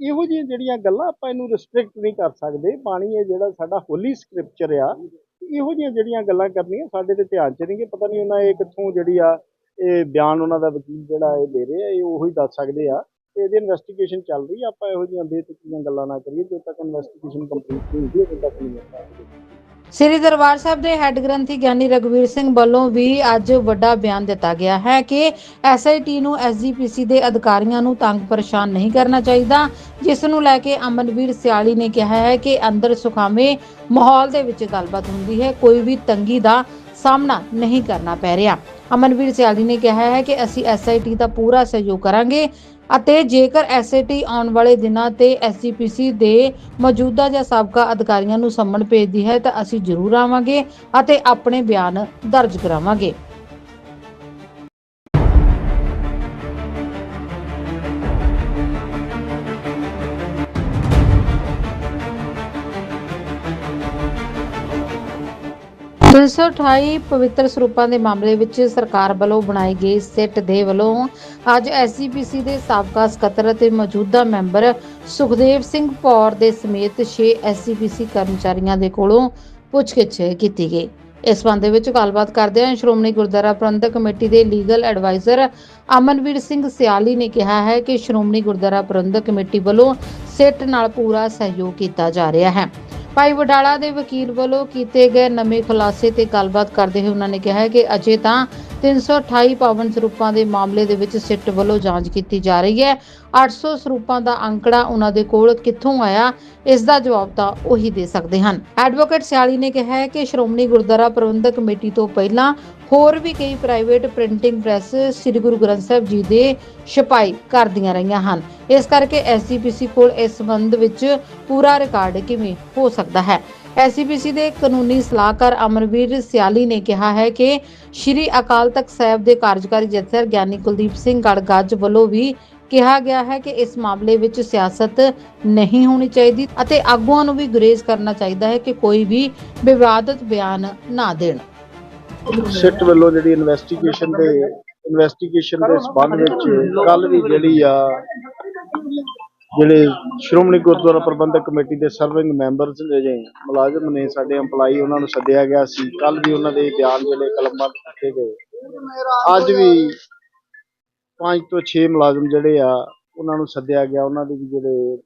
ਇਹੋ ਜਿਹੀਆਂ ਜਿਹੜੀਆਂ ਗੱਲਾਂ ਆਪਾਂ ਇਹਨੂੰ ਰਿਸਟ੍ਰਿਕਟ ਨਹੀਂ ਕਰ ਸਕਦੇ, ਬਾਣੀ ਇਹ ਜਿਹੜਾ ਸਾਡਾ ਹੋਲੀ ਸਕ੍ਰਿਪਚਰ ਆ ਇਹੋ ਜਿਹੀਆਂ ਜਿਹੜੀਆਂ ਗੱਲਾਂ ਕਰਨੀਆਂ ਸਾਡੇ ਤੇ ਧਿਆਨ ਚ ਨਹੀਂਗੇ, ਪਤਾ ਨਹੀਂ ਉਹਨਾਂ ਇਹ ਕਿੱਥੋਂ ਜਿਹੜੀ ਆ, ਇਹ ਬਿਆਨ ਉਹਨਾਂ ਦਾ ਵਕੀਲ ਜਿਹੜਾ ਇਹ ਦੇ ਰਿਹਾ, ਇਹ ਉਹੀ ਦੱਸ ਸਕਦੇ ਆ। ਤੇ ਇਹਦੀ ਇਨਵੈਸਟੀਗੇਸ਼ਨ ਚੱਲ ਰਹੀ ਆ, ਆਪਾਂ ਇਹੋ ਜਿਹੀਆਂ ਬੇਤੁਕੀਆਂ ਗੱਲਾਂ ਨਾ ਕਰੀਏ, ਜਦੋਂ ਤੱਕ ਇਨਵੈਸਟੀਗੇਸ਼ਨ ਕੰਪਲੀਟ ਨਹੀਂ ਹੁੰਦੀ, ਉਦੋਂ ਤੱਕ ਨਹੀਂ ਆਪਾਂ ਸ੍ਰੀ ਦਰਬਾਰ ਸਾਹਿਬ ਦੇ ਹੈੱਡ ਗ੍ਰੰਥੀ ਗਿਆਨੀ ਰਗਵੀਰ ਸਿੰਘ ਵੱਲੋਂ ਵੀ ਅੱਜ ਵੱਡਾ ਬਿਆਨ ਦਿੱਤਾ ਗਿਆ ਹੈ ਕਿ ਐਸਆਈਟੀ ਨੂੰ ਐਸਜੀਪੀਸੀ ਦੇ ਅਧਿਕਾਰੀਆਂ ਨੂੰ ਤੰਗ ਪਰੇਸ਼ਾਨ ਨਹੀਂ ਕਰਨਾ ਚਾਹੀਦਾ, ਜਿਸ ਨੂੰ ਲੈ ਕੇ ਅਮਨਵੀਰ ਸਿਆਲੀ ਨੇ ਕਿਹਾ ਹੈ ਕਿ ਅੰਦਰ ਸੁਖਾਵੇਂ ਮਾਹੌਲ ਦੇ ਵਿੱਚ ਗੱਲਬਾਤ ਹੁੰਦੀ ਹੈ, ਕੋਈ ਵੀ ਤੰਗੀ ਦਾ ਸਾਹਮਣਾ ਨਹੀਂ ਕਰਨਾ ਪੈ ਰਿਹਾ। ਅਮਨਵੀਰ ਸਿਆਲੀ ਨੇ ਕਿਹਾ ਹੈ ਕਿ ਅਸੀਂ ਐਸਆਈਟੀ ਦਾ ਪੂਰਾ ਸਹਿਯੋਗ ਕਰਾਂਗੇ ਅਤੇ ਜੇਕਰ ਐਸਆਈਟੀ ਆਉਣ ਵਾਲੇ ਦਿਨਾਂ ਤੇ ਐਸਜੀਪੀਸੀ ਦੇ ਮੌਜੂਦਾ ਜਾਂ ਸਾਬਕਾ ਅਧਿਕਾਰੀਆਂ ਨੂੰ ਸੰਮਣ ਭੇਜਦੀ ਹੈ ਤਾਂ ਅਸੀਂ ਜ਼ਰੂਰ ਆਵਾਂਗੇ ਅਤੇ ਆਪਣੇ ਬਿਆਨ ਦਰਜ ਕਰਾਵਾਂਗੇ। ਤਿੰਨ ਸੌ ਅਠਾਈ ਪਵਿੱਤਰ ਸਰੂਪਾਂ ਦੇ ਮਾਮਲੇ ਵਿੱਚ ਸਰਕਾਰ ਵੱਲੋਂ ਬਣਾਈ ਗਈ ਸਿੱਟ ਦੇ ਵੱਲੋਂ ਅੱਜ ਐਸਜੀਪੀਸੀ ਦੇ ਸਾਬਕਾ ਸਕੱਤਰ ਅਤੇ ਮੌਜੂਦਾ ਮੈਂਬਰ ਸੁਖਦੇਵ ਸਿੰਘ ਪੌਰ ਦੇ ਸਮੇਤ 6 ਐਸਜੀਪੀਸੀ ਕਰਮਚਾਰੀਆਂ ਦੇ ਕੋਲੋਂ ਪੁੱਛਗਿੱਛ ਕੀਤੀ ਗਈ। ਇਸ ਸੰਬੰਧ ਵਿੱਚ ਗੱਲਬਾਤ ਕਰਦੇ ਹੋਏ ਸ਼੍ਰੋਮਣੀ ਗੁਰਦੁਆਰਾ ਪ੍ਰਬੰਧਕ ਕਮੇਟੀ ਦੇ ਲੀਗਲ ਐਡਵਾਈਜ਼ਰ ਅਮਨਵੀਰ ਸਿੰਘ ਸਿਆਲੀ ਨੇ ਕਿਹਾ ਹੈ ਕਿ ਸ਼੍ਰੋਮਣੀ ਗੁਰਦੁਆਰਾ ਪ੍ਰਬੰਧਕ ਕਮੇਟੀ ਵੱਲੋਂ ਸਿੱਟ ਨਾਲ ਪੂਰਾ ਸਹਿਯੋਗ ਕੀਤਾ ਜਾ ਰਿਹਾ ਹੈ। ਭਾਈ ਵਡਾਲਾ ਦੇ ਵਕੀਲ ਵੱਲੋਂ ਕੀਤੇ ਗਏ ਨਵੇਂ ਖੁਲਾਸੇ ਤੇ ਗੱਲਬਾਤ ਕਰਦੇ ਹੋਏ ਉਹਨਾਂ ਨੇ ਕਿਹਾ ਹੈ ਕਿ ਅਜੇ ਤਾਂ 328 ਪਾਵਨ ਸਰੂਪਾਂ ਦੇ ਮਾਮਲੇ ਦੇ ਵਿੱਚ ਸਿੱਟ ਵੱਲੋਂ ਜਾਂਚ ਕੀਤੀ ਜਾ ਰਹੀ ਹੈ। 800 ਸਰੂਪਾਂ ਦਾ ਅੰਕੜਾ ਉਹਨਾਂ ਦੇ ਕੋਲ ਕਿੱਥੋਂ ਆਇਆ, ਇਸ ਦਾ ਜਵਾਬ ਤਾਂ ਉਹੀ ਦੇ ਸਕਦੇ ਹਨ। ਐਡਵੋਕੇਟ ਸਿਆਲੀ ਨੇ ਕਿਹਾ ਹੈ ਕਿ ਸ਼੍ਰੋਮਣੀ ਗੁਰਦੁਆਰਾ ਪ੍ਰਬੰਧਕ ਕਮੇਟੀ ਤੋਂ ਪਹਿਲਾਂ ਹੋਰ ਵੀ ਕਈ private printing press Sri Guru Granth Sahib ji ਦੇ ਛਪਾਈ ਕਰਦੀਆਂ ਰਹੀਆਂ ਹਨ। ਇਸ ਕਰਕੇ ਐਸਜੀਪੀਸੀ ਕੋਲ ਇਸ ਸੰਬੰਧ ਵਿੱਚ ਪੂਰਾ ਰਿਕਾਰਡ ਕਿਵੇਂ ਹੋ ਸਕਦਾ ਹੈ? ਐਸਜੀਪੀਸੀ ਦੇ ਕਾਨੂੰਨੀ ਸਲਾਹਕਾਰ ਅਮਰਵੀਰ ਸਿਆਲੀ ਨੇ ਕਿਹਾ ਹੈ ਕਿ ਸ਼੍ਰੀ ਅਕਾਲ ਤਖਤ ਸਾਹਿਬ ਦੇ ਕਾਰਜਕਾਰੀ ਜਥੇਦਾਰ ਗਿਆਨੀ ਕੁਲਦੀਪ ਸਿੰਘ ਗੜਗੱਜ ਵੱਲੋਂ ਵੀ ਕਿਹਾ ਗਿਆ ਹੈ ਕਿ ਇਸ ਮਾਮਲੇ ਵਿੱਚ ਸਿਆਸਤ ਨਹੀਂ ਹੋਣੀ ਚਾਹੀਦੀ ਅਤੇ ਆਗੂਆਂ ਨੂੰ ਵੀ ਗੁਰੇਜ਼ ਕਰਨਾ ਚਾਹੀਦਾ ਹੈ ਕਿ ਕੋਈ ਵੀ ਵਿਵਾਦਤ ਬਿਆਨ ਨਾ ਦੇਣ। ਸਿੱਟ ਵੱਲੋਂ ਜਿਹੜੀ ਇਨਵੈਸਟੀਗੇਸ਼ਨ ਦੇ ਇਨਵੈਸਟੀਗੇਸ਼ਨ ਦੇ ਸਬੰਧ ਵਿੱਚ ਕੱਲ ਵੀ ਜਿਹੜੀ ਆ ਜਿਹੜੇ ਸ਼੍ਰੋਮਣੀ ਗੁਰਦੁਆਰਾ ਪ੍ਰਬੰਧਕ ਕਮੇਟੀ ਦੇ ਸਰਵਿੰਗ ਮੈਂਬਰਸ ਨੇ ਮੁਲਾਜ਼ਮ ਨੇ, ਸਾਡੇ EMPLOYEE ਉਹਨਾਂ ਨੂੰ ਸੱਦਿਆ ਗਿਆ ਸੀ। ਕੱਲ ਵੀ ਉਹਨਾਂ ਦੇ ਬਿਆਨ ਜਿਹੜੇ ਕਲਮਬੰਦ ਕੀਤੇ ਗਏ। ਅੱਜ ਵੀ ਪੰਜ ਤੋਂ 6 ਮੁਲਾਜ਼ਮ ਜਿਹੜੇ ਆ, ਉਹਨਾਂ ਨੂੰ ਸੱਦਿਆ ਗਿਆ। ਉਹਨਾਂ ਦੇ ਵੀ ਜਿਹੜੇ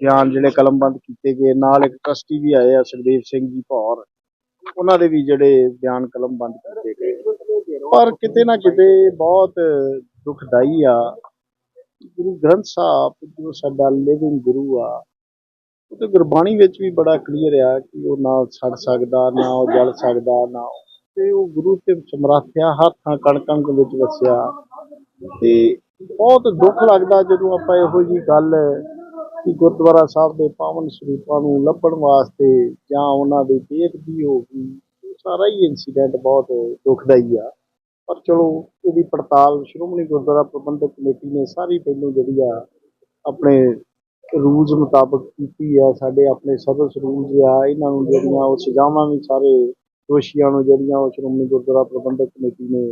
ਬਿਆਨ ਜਿਹੜੇ ਕਲਮਬੰਦ ਕੀਤੇ ਗਏ। ਨਾਲ ਇੱਕ ਟਰਸਟੀ ਵੀ ਆਏ ਆ, ਸੁਖਦੇਵ ਸਿੰਘ ਜੀ ਭੌਰ। ਉਹਨਾਂ ਦੇ ਵੀ ਜਿਹੜੇ ਬਿਆਨ ਕਲਮਬੰਦ ਕੀਤੇ ਗਏ। ਪਰ ਕਿਤੇ ਨਾ ਕਿਤੇ ਬਹੁਤ ਦੁਖਦਾਈ ਆ ਗੁਰੂ ਗ੍ਰੰਥ ਸਾਹਿਬ ਜੋ ਸਾਡਾ ਲਿਵਿੰਗ ਗੁਰੂ ਆ, ਉਹ ਤੇ ਗੁਰਬਾਣੀ ਵਿੱਚ ਵੀ ਬੜਾ ਕਲੀਅਰ ਆ ਕਿ ਉਹ ਨਾ ਸੜ ਸਕਦਾ, ਨਾ ਉਹ ਜਲ ਸਕਦਾ, ਨਾ ਤੇ ਉਹ ਗੁਰੂ ਤੇ ਸਮਰੱਥਿਆ ਹਰ ਥਾਂ ਕਣ ਵਿੱਚ ਵਸਿਆ। ਤੇ ਬਹੁਤ ਦੁੱਖ ਲੱਗਦਾ ਜਦੋਂ ਆਪਾਂ ਇਹੋ ਜੀ ਗੱਲ ਕਿ ਗੁਰਦੁਆਰਾ ਸਾਹਿਬ ਦੇ ਪਾਵਨ ਸਰੂਪਾਂ ਨੂੰ ਲੱਭਣ ਵਾਸਤੇ ਜਾਂ ਉਹਨਾਂ ਦੀ ਬੇਅਦਬੀ ਹੋ ਗਈ ਸਾਰਾ ਹੀ ਇਨਸੀਡੈਂਟ ਬਹੁਤ ਦੁਖਦਾਈ ਆ। ਪਰ ਚਲੋ ਇਹਦੀ ਪੜਤਾਲ, ਸ਼੍ਰੋਮਣੀ ਗੁਰਦੁਆਰਾ ਪ੍ਰਬੰਧਕ ਕਮੇਟੀ ਨੇ ਸਾਰੀ ਪਹਿਲੋਂ ਜਿਹੜੀ ਆ, ਆਪਣੇ ਰੂਲਸ ਮੁਤਾਬਕ ਕੀਤੀ ਆ, ਸਾਡੇ ਆਪਣੇ ਸਰਵਿਸ ਰੂਲਸ ਆ, ਇਹਨਾਂ ਨੂੰ ਜਿਹੜੀਆਂ ਉਹ ਸਜ਼ਾਵਾਂ ਵੀ ਸਾਰੇ ਦੋਸ਼ੀਆਂ ਨੂੰ ਜਿਹੜੀਆਂ ਉਹ ਸ਼੍ਰੋਮਣੀ ਗੁਰਦੁਆਰਾ ਪ੍ਰਬੰਧਕ ਕਮੇਟੀ ਨੇ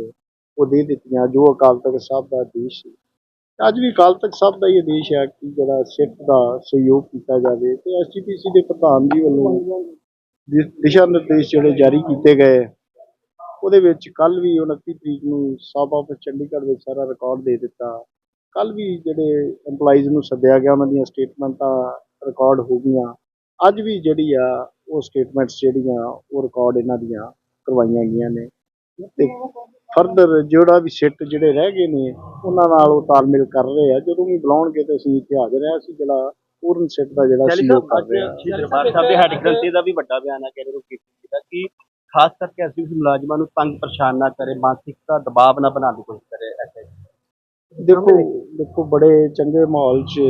ਉਹ ਦੇ ਦਿੱਤੀਆਂ, ਜੋ ਅਕਾਲ ਤਖਤ ਸਾਹਿਬ ਦਾ ਆਦੇਸ਼ ਸੀ। ਅੱਜ ਵੀ ਅਕਾਲ ਤਖਤ ਸਾਹਿਬ ਦਾ ਇਹ ਆਦੇਸ਼ ਹੈ ਕਿ ਜਿਹੜਾ ਸਿੱਖ ਦਾ ਸਹਿਯੋਗ ਕੀਤਾ ਜਾਵੇ ਤੇ ਐਸਜੀਪੀਸੀ ਦੇ ਪ੍ਰਧਾਨ ਜੀ ਵੱਲੋਂ ਦਿਸ਼ਾ ਨਿਰਦੇਸ਼ ਜਿਹੜੇ ਜਾਰੀ ਕੀਤੇ ਗਏ। ਉਹਦੇ ਵਿੱਚ ਕੱਲ ਵੀ 29 ਤਰੀਕ ਨੂੰ ਸਬ ਆਫਿਸ ਚੰਡੀਗੜ੍ਹ ਵਿੱਚ ਸਾਰਾ ਰਿਕਾਰਡ ਦੇ ਦਿੱਤਾ। ਕੱਲ ਵੀ ਜਿਹੜੇ EMPLOYEES ਨੂੰ ਸੱਦਿਆ ਗਿਆ ਉਹਨਾਂ ਦੀਆਂ ਸਟੇਟਮੈਂਟਾਂ ਰਿਕਾਰਡ ਹੋ ਗਈਆਂ। ਅੱਜ ਵੀ ਜਿਹੜੀ ਆ ਉਹ ਸਟੇਟਮੈਂਟਸ ਜਿਹੜੀਆਂ ਉਹ ਰਿਕਾਰਡ ਇਹਨਾਂ ਦੀਆਂ ਕਰਵਾਈਆਂ ਗਈਆਂ ਨੇ। ਤੇ ਫਰਦਰ ਜਿਹੜਾ ਵੀ ਸਿੱਟ ਜਿਹੜੇ ਰਹਿ ਗਏ ਨੇ ਉਹਨਾਂ ਨਾਲ ਉਹ ਤਾਲਮੇਲ ਕਰ ਰਹੇ ਆ। ਜਦੋਂ ਵੀ ਬੁਲਾਉਣਗੇ ਤੇ ਅਸੀਂ ਇੱਥੇ ਹਾਜ਼ਰ ਆ ਅਸੀਂ ਜਿਹੜਾ ਪੂਰਨ ਸਿੱਟ ਦਾ ਜਿਹੜਾ ਸਹਿਯੋਗ ਸਾਹਿਬ ਕਰ ਰਹੇ ਆ ਦਰਬਾਰ ਸਾਹਿਬ ਦੇ ਹੈੱਡ ਗ੍ਰੰਥੀ ਦਾ ਵੀ ਵੱਡਾ ਬਿਆਨ ਹੈ ਕਹਿੰਦੇ ਨੂੰ ਕੀਤੀ ਦਾ ਕਿ ਖਾਸ ਕਰਕੇ ਐਸਜੀਪੀਸੀ ਮੁਲਾਜ਼ਮਾਂ ਨੂੰ ਤੰਗ ਪਰੇਸ਼ਾਨ ਨਾ ਕਰੇ, ਮਾਨਸਿਕਤਾ ਦਬਾਅ ਨਾ ਬਣਾਉਣ ਦੀ ਕੋਸ਼ਿਸ਼ ਕਰੇ ਐਸੇ। ਦੇਖੋ ਦੇਖੋ, ਬੜੇ ਚੰਗੇ ਮਾਹੌਲ 'ਚ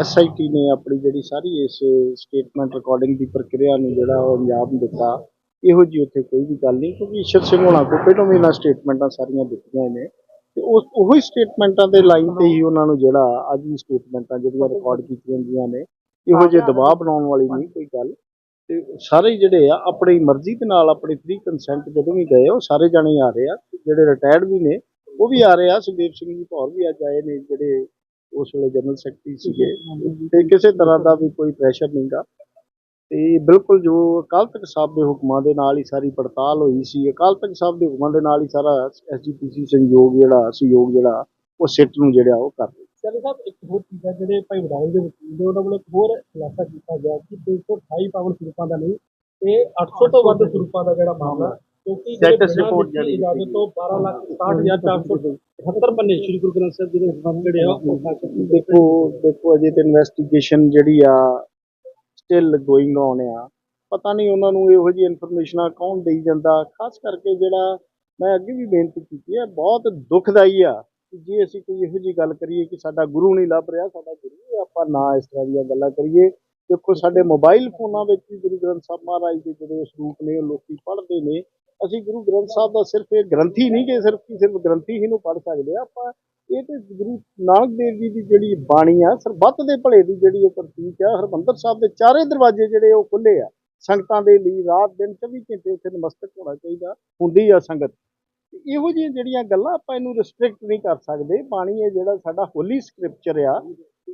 ਐਸਆਈਟੀ ਨੇ ਆਪਣੀ ਜਿਹੜੀ ਸਾਰੀ ਇਸ ਸਟੇਟਮੈਂਟ ਰਿਕਾਰਡਿੰਗ ਦੀ ਪ੍ਰਕਿਰਿਆ ਨੂੰ ਜਿਹੜਾ ਉਹ ਅੰਜਾਮ ਦਿੱਤਾ। ਇਹੋ ਜੀ ਉੱਥੇ ਕੋਈ ਵੀ ਗੱਲ ਨਹੀਂ, ਕਿਉਂਕਿ ਈਸ਼ਰ ਸਿੰਘ ਹੋਣਾ ਕੋਲ ਪਹਿਲਾਂ ਵੀ ਇਹਨਾਂ ਸਟੇਟਮੈਂਟਾਂ ਸਾਰੀਆਂ ਦਿੱਤੀਆਂ ਨੇ। ਤੇ ਉਸ, ਉਹੀ ਸਟੇਟਮੈਂਟਾਂ ਦੇ ਲਾਈਨ ਤੇ ਹੀ ਉਹਨਾਂ ਨੂੰ ਜਿਹੜਾ ਅੱਜ ਵੀ ਸਟੇਟਮੈਂਟਾਂ ਜਿਹੜੀਆਂ ਰਿਕਾਰਡ ਕੀਤੀਆਂ ਗਈਆਂ ਨੇ, ਇਹੋ ਜਿਹੇ ਦਬਾਅ ਬਣਾਉਣ ਵਾਲੀ ਨਹੀਂ ਕੋਈ ਗੱਲ। ਤੇ ਸਾਰੇ ਜਿਹੜੇ ਆ, ਆਪਣੀ ਮਰਜ਼ੀ ਦੇ ਨਾਲ, ਆਪਣੀ ਫ੍ਰੀ ਕੰਸੈਂਟ ਜਦੋਂ ਵੀ ਗਏ, ਉਹ ਸਾਰੇ ਜਾਣੇ ਹੀ ਆ ਰਹੇ ਆ। ਜਿਹੜੇ ਰਿਟਾਇਰਡ ਵੀ ਨੇ, ਉਹ ਵੀ ਆ ਰਹੇ ਆ। ਸੁਖਦੇਵ ਸਿੰਘ ਜੀ ਭੌਰ ਵੀ ਅੱਜ ਆਏ ਨੇ, ਜਿਹੜੇ ਉਸ ਵੇਲੇ ਜਨਰਲ ਸੈਕਟਰੀ ਸੀਗੇ। ਤੇ ਕਿਸੇ ਤਰ੍ਹਾਂ ਦਾ ਵੀ ਕੋਈ ਪ੍ਰੈਸ਼ਰ ਨਹੀਂਗਾ ਤੇ ਬਿਲਕੁਲ ਜੋ ਅਕਾਲ ਤਖਤ ਸਾਹਿਬ ਦੇ ਹੁਕਮਾਂ ਦੇ ਨਾਲ ਹੀ ਸਾਰੀ ਪੜਤਾਲ ਹੋਈ ਸੀ, ਅਕਾਲ ਤਖਤ ਸਾਹਿਬ ਦੇ ਹੁਕਮਾਂ ਦੇ ਨਾਲ ਹੀ ਸਾਰਾ ਐਸਜੀਪੀਸੀ ਸੰਯੋਗ ਜਿਹੜਾ, ਸਹਿਯੋਗ ਜਿਹੜਾ, ਉਹ ਸਿੱਟ ਨੂੰ ਜਿਹੜਾ, ਉਹ ਕਰ ਰਿਹਾ ਚਲੇ ਸਾਹਿਬ ਇੱਕ ਹੋਰ ਚੀਜ਼ ਹੈ ਜਿਹੜੇ ਭਾਈ ਵਡਾਇਲ ਦੇ ਵਕੀਲ ਨੇ ਉਹਨਾਂ ਵੱਲੋਂ ਇੱਕ ਹੋਰ ਖੁਲਾਸਾ ਕੀਤਾ ਗਿਆ ਕਿ 328 ਪਾਵਨ ਸਰੂਪਾਂ ਦਾ ਨਹੀਂ ਇਹ 800 ਤੋਂ ਵੱਧ ਸਰੂਪਾਂ ਦਾ ਜਿਹੜਾ ਮਾਮਲਾ ਕਿਉਂਕਿ ਬਿਨਾਂ report ਦਿੱਤੀ ਜਾਰੀ ਇਜਾਜ਼ਤ ਤੋਂ 12 ਲੱਖ 67478 ਪੰਨੇ ਸ਼੍ਰੀ ਗੁਰੂ ਗ੍ਰੰਥ ਸਾਹਿਬ ਜੀ ਦੇ ਹੁਕਮ ਜਿਹੜੇ ਆ ਕੀਤੇ। ਦੇਖੋ ਦੇਖੋ ਅਜੇ ਤੇ ਇਨਵੈਸਟੀਗੇਸ਼ਨ ਜਿਹੜੀ ਆ ਸਟਿਲ ਗੋਇੰਗ ਔਨ ਆ ਪਤਾ ਨਹੀਂ ਉਹਨਾਂ ਨੂੰ ਇਹੋ ਜਿਹੀ ਇਨਫੋਰਮੇਸ਼ਨਾਂ ਕੌਣ ਦੇਈ ਜਾਂਦਾ ਖਾਸ ਕਰਕੇ ਜਿਹੜਾ ਮੈਂ ਅੱਗੇ ਵੀ ਬੇਨਤੀ ਕੀਤੀ ਹੈ ਬਹੁਤ ਦੁਖਦਾਈ ਆ ਜੇ ਅਸੀਂ ਕੋਈ ਇਹੋ ਜਿਹੀ ਗੱਲ ਕਰੀਏ ਕਿ ਸਾਡਾ ਗੁਰੂ ਨਹੀਂ ਲੱਭ ਰਿਹਾ, ਸਾਡਾ ਗੁਰੂ ਆਪਾਂ ਨਾ ਇਸ ਤਰ੍ਹਾਂ ਦੀਆਂ ਗੱਲਾਂ ਕਰੀਏ। ਦੇਖੋ, ਸਾਡੇ ਮੋਬਾਈਲ ਫੋਨਾਂ ਵਿੱਚ ਵੀ ਗੁਰੂ ਗ੍ਰੰਥ ਸਾਹਿਬ ਮਹਾਰਾਜ ਦੇ ਜਿਹੜੇ ਸਰੂਪ ਨੇ, ਉਹ ਲੋਕੀ ਪੜ੍ਹਦੇ ਨੇ। ਅਸੀਂ ਗੁਰੂ ਗ੍ਰੰਥ ਸਾਹਿਬ ਦਾ ਸਿਰਫ ਇਹ ਗ੍ਰੰਥੀ ਨਹੀਂ ਕਿ ਸਿਰਫ ਕਿ ਸਿਰਫ ਗ੍ਰੰਥੀ ਹੀ ਨੂੰ ਪੜ੍ਹ ਸਕਦੇ ਆ ਆਪਾਂ, ਇਹ ਤੇ ਗੁਰੂ ਨਾਨਕ ਦੇਵ ਜੀ ਦੀ ਜਿਹੜੀ ਬਾਣੀ ਆ, ਸਰਬੱਤ ਦੇ ਭਲੇ ਦੀ ਜਿਹੜੀ ਉਹ ਪ੍ਰਤੀਕ ਆ, ਹਰਮੰਦਰ ਸਾਹਿਬ ਦੇ ਚਾਰੇ ਦਰਵਾਜ਼ੇ ਜਿਹੜੇ ਉਹ ਖੁੱਲੇ ਆ। ਸੰਗਤਾਂ ਦੇ ਲਈ ਰਾਤ ਦਿਨ 24 ਘੰਟੇ ਉੱਥੇ ਨਮਸਤਕ ਹੋਣਾ ਚਾਹੀਦਾ, ਹੁੰਦੀ ਆ ਸੰਗਤ। ਇਹੋ ਜਿਹੀਆਂ ਜਿਹੜੀਆਂ ਗੱਲਾਂ ਆਪਾਂ ਇਹਨੂੰ ਰਿਸਟ੍ਰਿਕਟ ਨਹੀਂ ਕਰ ਸਕਦੇ, ਪਾਣੀ ਇਹ ਜਿਹੜਾ ਸਾਡਾ ਹੋਲੀ ਸਕ੍ਰਿਪਚਰ ਆ,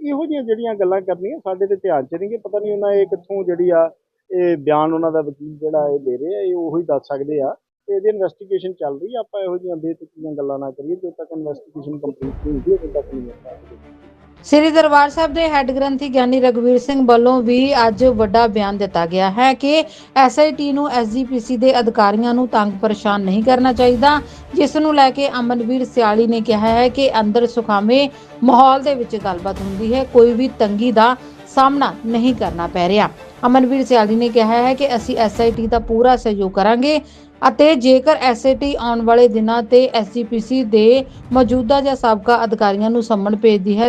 ਇਹੋ ਜਿਹੀਆਂ ਜਿਹੜੀਆਂ ਗੱਲਾਂ ਕਰਨੀਆਂ ਸਾਡੇ ਤੇ ਧਿਆਨ ਚ ਨਹੀਂਗੇ, ਪਤਾ ਨਹੀਂ ਉਹਨਾਂ ਇਹ ਕਿੱਥੋਂ ਜਿਹੜੀ ਆ, ਇਹ ਬਿਆਨ ਉਹਨਾਂ ਦਾ ਵਕੀਲ ਜਿਹੜਾ ਇਹ ਦੇ ਰਿਹਾ, ਇਹ ਉਹੀ ਦੱਸ ਸਕਦੇ ਆ। ਤੇ ਇਹਦੀ ਇਨਵੈਸਟੀਗੇਸ਼ਨ ਚੱਲ ਰਹੀ ਆ, ਆਪਾਂ ਇਹੋ ਜਿਹੀਆਂ ਬੇਤੁਕੀਆਂ ਗੱਲਾਂ ਨਾ ਕਰੀਏ, ਜਦੋਂ ਤੱਕ ਇਨਵੈਸਟੀਗੇਸ਼ਨ ਕੰਪਲੀਟ ਨਹੀਂ ਹੁੰਦੀ, ਉਦੋਂ ਤੱਕ ਨਹੀਂ ਆਪਾਂ ਸ੍ਰੀ ਦਰਬਾਰ ਸਾਹਿਬ ਦੇ ਹੈੱਡ ਗ੍ਰੰਥੀ ਗਿਆਨੀ ਰਗਵੀਰ ਸਿੰਘ ਵੱਲੋਂ ਵੀ ਅੱਜ ਵੱਡਾ ਬਿਆਨ ਦਿੱਤਾ ਗਿਆ ਹੈ ਕਿ ਐਸਆਈਟੀ ਨੂੰ ਐਸਜੀਪੀਸੀ ਦੇ ਅਧਿਕਾਰੀਆਂ ਨੂੰ ਤੰਗ ਪਰੇਸ਼ਾਨ ਨਹੀਂ ਕਰਨਾ ਚਾਹੀਦਾ, ਜਿਸ ਨੂੰ ਲੈ ਕੇ ਅਮਨਵੀਰ ਸਿਆਲੀ ਨੇ ਕਿਹਾ ਹੈ ਕਿ ਅੰਦਰ ਸੁਖਾਵੇਂ ਮਾਹੌਲ ਦੇ ਵਿੱਚ ਗੱਲਬਾਤ ਹੁੰਦੀ ਹੈ, ਕੋਈ ਵੀ ਤੰਗੀ ਦਾ ਸਾਹਮਣਾ ਨਹੀਂ ਕਰਨਾ ਪੈ ਰਿਹਾ। ਅਮਨਵੀਰ ਸਿਆਲੀ ਨੇ ਕਿਹਾ ਹੈ ਕਿ ਅਸੀਂ ਐਸਆਈਟੀ ਦਾ ਪੂਰਾ ਸਹਿਯੋਗ ਕਰਾਂਗੇ ਅਤੇ ਜੇਕਰ ਐਸਆਈਟੀ ਆਉਣ ਵਾਲੇ ਦਿਨਾਂ ਤੇ ਐਸਜੀਪੀਸੀ ਦੇ ਮੌਜੂਦਾ ਜਾਂ ਸਾਬਕਾ ਅਧਿਕਾਰੀਆਂ ਨੂੰ ਸੰਮਣ ਭੇਜਦੀ ਹੈ